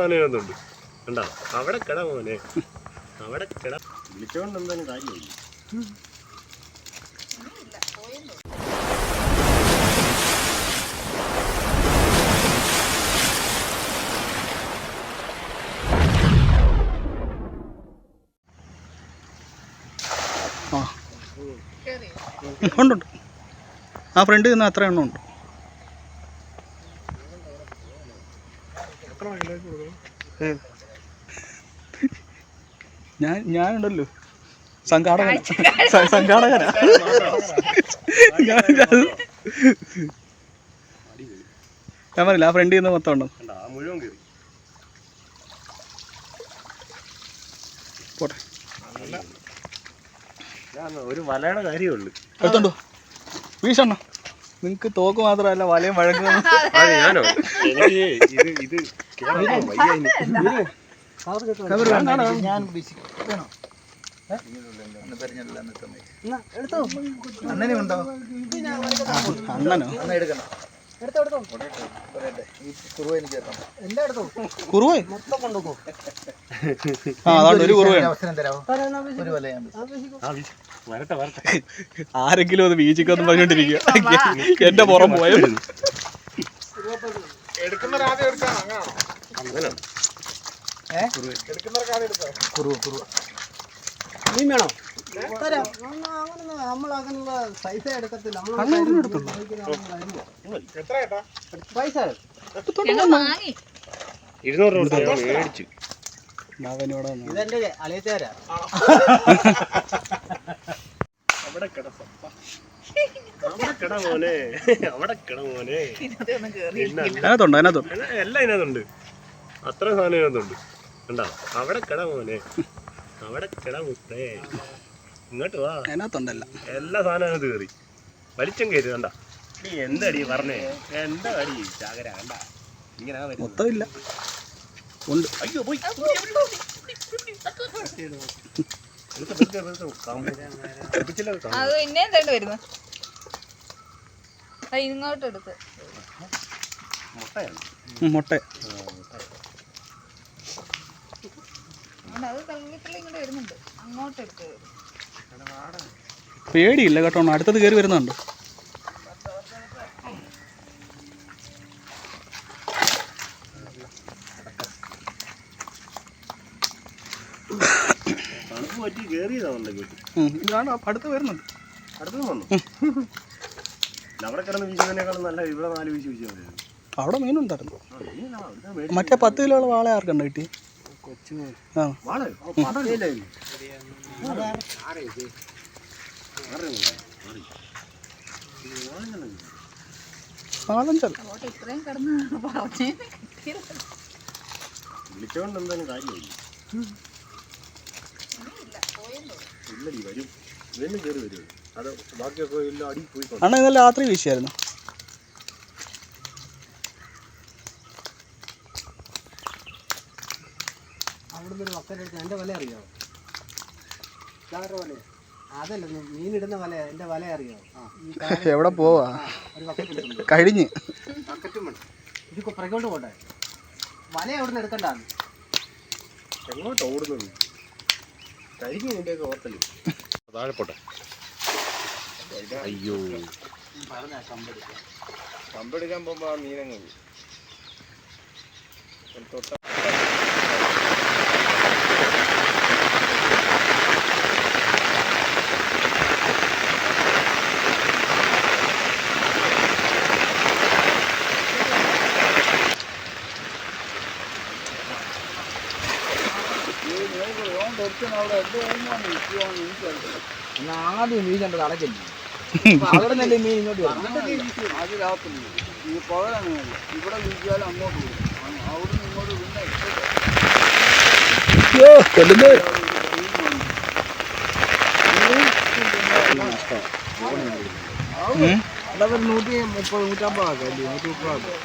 സാധനം ഇതിനകത്തുണ്ട് കണ്ടോ? അവിടെ കിട മോനെ. അവിടെ കിട വിളിച്ചോണ്ട് കാര്യമില്ല. ആ. ആ ഫ്രണ്ട് നിന്ന് അത്ര എണ്ണം ഉണ്ട്. ഞാൻ ഞാനുണ്ടല്ലോ. സംഘാടകൻ സംഘാടകനാ. ഞാൻ പറയില്ല ആ ഫ്രണ്ടിൽ നിന്ന് മൊത്തം ഉണ്ടോ? ആ മുഴുവൻ കയറി പോട്ടെ. ഞാൻ ഒരു വലയുടെ കാര്യമുള്ളൂ എടുത്തോണ്ടോ വീശണ്ണ നിങ്ങക്ക് തോക്ക് മാത്രമല്ല വലയും വഴങ്ങുന്നു ഞാനോ? ഇത് ഇത്. ഞാൻ വേണോ അണ്ണനെ? അണ്ണ എടുക്കണം. പറയട്ടെ ഈ കുറുവ എനിക്ക് തരണം എല്ലാം എടുത്തോ? കുറുവേ മൊത്തം കൊണ്ടുപോ ആ അതാണ് ഒരു കുറുവയാണ് അവസരം തരാമോ ഒരു വല ആ വീശ്. വരട്ടെ വരട്ടെ. ആരെങ്കിലും അത് വീച്ചിക്കൊന്നും പറഞ്ഞോണ്ടിരിക്കുക. എന്റെ പുറം പോയത് അങ്ങനെ ഏ? കുറുവ കുറുവ മീൻ വേണോ? തരാം. നമ്മൾ അങ്ങനെയുള്ള പൈസ എടുക്കത്തില്ല. പൈസ ഇരുന്നൂറ് രൂപ കൊടുത്ത്? ഞാൻ മേടിച്ചു. അവനിവിടെ വന്നു. ഇതെന്റെ അളിയത്തേരാ അവിടെ കിട. അവിടെ കിട മോനെ. അവിടെ കിട മോനെ. പിന്നെ അതിനകത്തുണ്ട് അതിനകത്തുണ്ട് എല്ലാം- എല്ലാം ഇതിനകത്തുണ്ട്. അത്ര സാധനം ഇതിനകത്തുണ്ട്. കണ്ടോ? അവിടെ കിട മോനെ. അവിടെ കിട മുത്തേ. ഇങ്ങോട്ട് വാ. അതിനകത്തുണ്ടല്ല. എല്ലാ സാധനം അതിനകത്ത് കയറി വലിച്ചം കയറി കണ്ട. നീ എന്തടി പറഞ്ഞേ? എന്താ അടി ചാകര കണ്ട. ഇങ്ങനെ മൊത്തമില്ല. ഉണ്ട്. അയ്യോ പോയി. അത് പിന്നെ എന്താണ് വരുന്നു. ഇങ്ങോട്ട് എടുത്ത്. മുട്ട. അത് തള്ളിത്തള്ളി ഇങ്ങോട്ട് വരുന്നുണ്ട്. അങ്ങോട്ട് എടുത്ത് പേടിയില്ല കേട്ടോ അടുത്തത് കയറി വരുന്നുണ്ട്. ഇതാണ് അടുത്ത് വരുന്നുണ്ട്. അടുത്തത് വന്നു. അവിടെ കിടന്ന് വീശുന്നതിനേക്കാളും നല്ല ഇവിടെ നാല് വീശ് അവിടെ മീനുണ്ടായിരുന്നു. മറ്റേ പത്ത് കിലോ വാള ആർക്കുണ്ട് കിട്ടി വിളിച്ചോണ്ട് എന്തായാലും കാര്യമില്ല. ഇല്ലടി വരും. വീണ്ടും കയറി വരും. അത് ബാക്കിയൊക്കെ എല്ലാം അടി പോയി അണ്ണ ഇന്നലെ രാത്രി വീശിയായിരുന്നു അവിടുന്ന് ഒരു വക്കൽ എടുത്ത് എന്റെ വല അറിയാമോ ഇതാരുടെ വല അതല്ല മീനിടുന്ന വല എന്റെ വല അറിയാമോ എവിടെ പോവാ? ഒരു കഴിഞ്ഞ്. വക്കറ്റും വേണം ഇത് പുറകോട്ട് പോട്ടെ. വല അവിടുന്ന് എടുക്കണ്ടാന്ന്? എങ്ങോട്ട് ഓടുന്നു താഴെ പോട്ടെ. അയ്യോ. കമ്പെടുക്കാൻ പോകുമ്പോ ആ മീനങ്ങ് എന്നാ ആദ്യം വീഴേണ്ടത് അടക്കല്ലേ അവിടെ മീൻ ഇങ്ങോട്ട് വരും. ഇങ്ങോട്ട് ഒരു നൂറ്റി മുപ്പത് നൂറ്റമ്പത് ആക്കാം നൂറ്റി മുപ്പത് ആക്കാം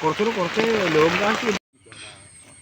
കുറച്ചുകൂടെ കുറച്ച് ലോങ് കാസ്റ്റ്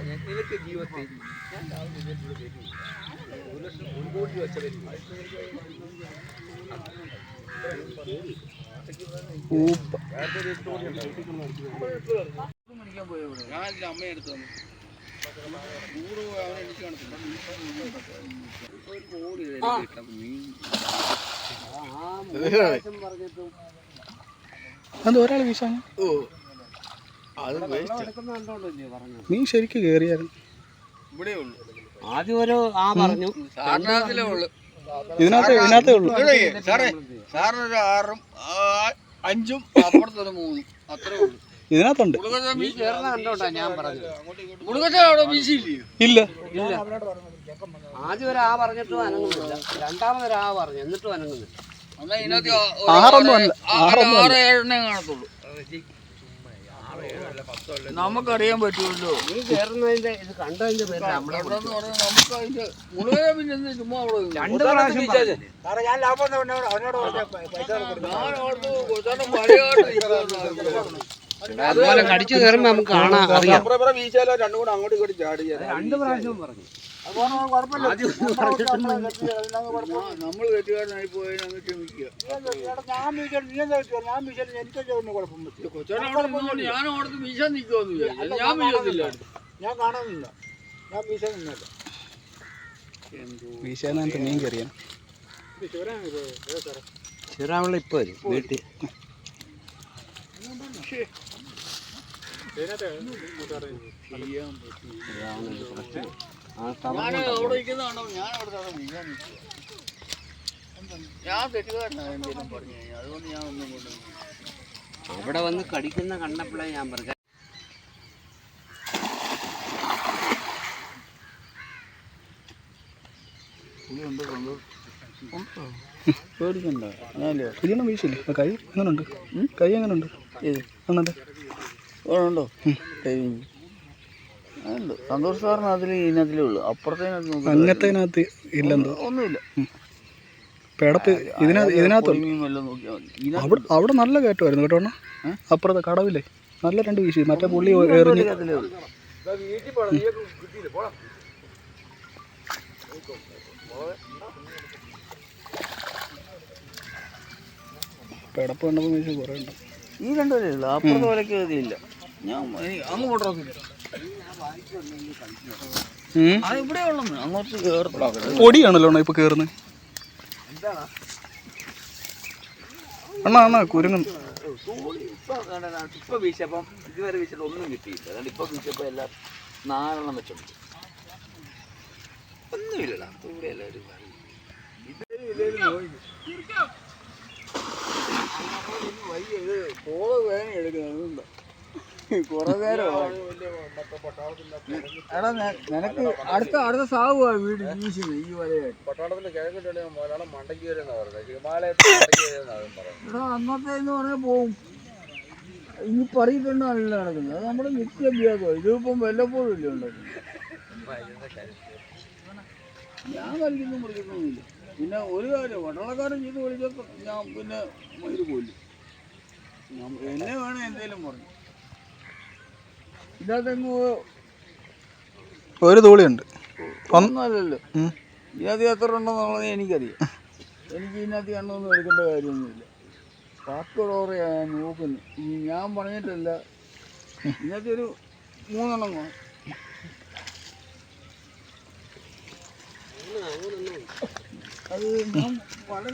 അനക്കമില്ല നിനക്ക് ജീവിതത്തിൽ ഞാൻ ഞാനില്ല അമ്മ എടുത്തു തന്നു നൂറ് അവനെ എനിക്ക് കാണത്തില്ല ഒരു കോടി മീൻ അത് ഒരാൾ വീശാൻ? അത് വേസ്റ്റ് നീ ശരിക്ക് ആദ്യം ഒരു ആ പറഞ്ഞു. ഇതിനകത്ത് ഇതിനകത്തേ ഉള്ളൂ. സാറേ സാറിനൊരു ആറും അഞ്ചും അപ്പുറത്തൊരു മൂന്നും. അത്രേ ഉള്ളൂ. ഇതിനകത്തുണ്ട്. ഇല്ല. ആദ്യം ഒരു ആ പറഞ്ഞിട്ടും അനങ്ങുന്നില്ല. രണ്ടാമതൊരു ആ പറഞ്ഞു. എന്നിട്ടും അനങ്ങുന്നില്ല. ആറൊന്നും ആറ് അല്ല, ആറ് ആറൊന്നും കാണത്തുള്ളൂ. നമുക്കറിയാൻ പറ്റുമല്ലോ നീ ചേർന്നതിന്റെ ഇത് കണ്ടതിന്റെ പേര് നമ്മളെ നമുക്ക് അതിന്റെ പിന്നെ എന്ത് ചുമ്മാ അവിടെ നിന്നു. രണ്ട് പ്രാവശ്യം പറഞ്ഞു. ഞാൻ ഓർത്തു കൊച്ചാട്ടൻ പഴയമായിട്ട് ഇരിക്കുവാന്ന്. അതുപോലെ കടിച്ചു കയറുമ്പോ നമുക്ക് കാണാൻ അറിയാം. രണ്ട് പ്രാവശ്യം പറഞ്ഞു. ആദ്യം ഒന്ന് പറഞ്ഞിട്ടുണ്ടെങ്കിൽ ഞാൻ- നമ്മൾ തെറ്റുകാരനായി അങ്ങ് ക്ഷമിക്കുക. നിന്നുകൊണ്ട് ഞാൻ വീശാൻ നിൽക്കുമെന്ന് വിചാരിച്ചു ഞാൻ വീട്ടിൽ ആ ഞാൻ നിൽക്കുന്നതാണോ ഞാൻ അവിടെ തന്നെ വീശാൻ നിൽക്കുക ഞാൻ തെറ്റുകാരനാണ് എന്തെങ്കിലും പറഞ്ഞു അതുകൊണ്ട് ഞാൻ ഒന്നും കൊണ്ടു അവിടെ വന്ന് കടിക്കുന്ന കണ്ടപ്പോഴേ ഞാൻ പറഞ്ഞു പേടിക്കണ്ട ഞാനില്ല കൈ എങ്ങനെയുണ്ട് കൈ എങ്ങനെയുണ്ട് ഏത് ആണല്ലേ ഉണ്ടോ ഉണ്ട് സന്തോഷ് സാറിന് അതിൽ ഇതിനകത്തിലേ ഉള്ളു. അപ്പുറത്തേനകത്ത് അങ്ങനത്തേനകത്ത് ഇല്ലെന്തോ? ഒന്നുമില്ല. പിടപ്പ് ഇതിനകത്ത് ഇതിനകത്തുണ്ട്. അവിടെ അവിടെ നല്ല കയറ്റമായിരുന്നു കേട്ടോ അണ്ണാ. അപ്പുറത്തെ കടവില്ലേ? നല്ല രണ്ട് വീശി. മറ്റേ പുള്ളി എറിഞ്ഞ് ഉള്ളൂ. പിടപ്പ് കണ്ടപ്പോൾ വീശി കുറേ ഉണ്ട്. ഈ രണ്ടുപേരേ ഉള്ളൂ. അപ്പുറത്തെ പോലെയൊക്കെ ഇതില്ല. ഞാൻ അങ്ങ്. അത് ഇവിടെ അങ്ങോട്ട് കയറത്തില്ല പൊടിയാണല്ലോ അണ്ണാ ഇപ്പൊ കേറുന്നത് അണ്ണാ അണ്ണാ കുരുങ്ങുന്നു. ഇപ്പൊ കണ്ടതാണ്. ഇപ്പൊ വീശപ്പം ഇതുവരെ വീശിട്ട് ഒന്നും കിട്ടിയില്ല. അതുകൊണ്ട് ഇപ്പൊ വീശപ്പോ എല്ലാം നാലെണ്ണം വെച്ചോണ്ട് ഒന്നുമില്ലടാ ഇവിടെ എല്ലാവരും കൊറേ നേരം എടാ നിനക്ക് അടുത്ത അടുത്ത സാവുക വീട് വീശുന്നത് ഈ വലയായിട്ട്. പട്ടാളത്തിന്റെ മലയാളം മണ്ടയ്ക്ക് പറഞ്ഞത് ഹിമാലയത്തിൽ എടാ അന്നത്തെ എന്ന് പറഞ്ഞാൽ പോവും. ഇനി പറയിട്ടുണ്ടല്ല നടക്കുന്നത്. അത് നമ്മുടെ നിത്യാഭ്യാസമാണ് ഇതിപ്പം വല്ലപ്പോഴും ഇല്ല ഉണ്ടാക്കുന്നത് ഞാൻ കളിക്കുന്നു പഠിക്കുന്നൊന്നുമില്ല പിന്നെ ഒരു കാര്യം പട്ടാളക്കാരൻ ചെയ്ത് വിളിച്ചപ്പോൾ ഞാൻ പിന്നെ മയിൽ പോലും എന്നെ വേണം എന്തേലും പറഞ്ഞു. ഇതിനകത്തെങ്ങ് ഒരു തൂളിയുണ്ട് ഒന്നല്ലല്ലോ. ഇതിനകത്ത് എത്ര ഉണ്ടെന്നുള്ളത് എനിക്കറിയാം. എനിക്ക് ഇതിനകത്ത് കണ്ണൊന്നും എടുക്കേണ്ട കാര്യമൊന്നുമില്ല. പാസ്പോർട്ട് ഞാൻ നോക്കുന്നു ഇനി ഞാൻ പറഞ്ഞിട്ടല്ല. ഇതിനകത്ത് ഒരു മൂന്നെണ്ണം കാണും അത് ഞാൻ വളരെ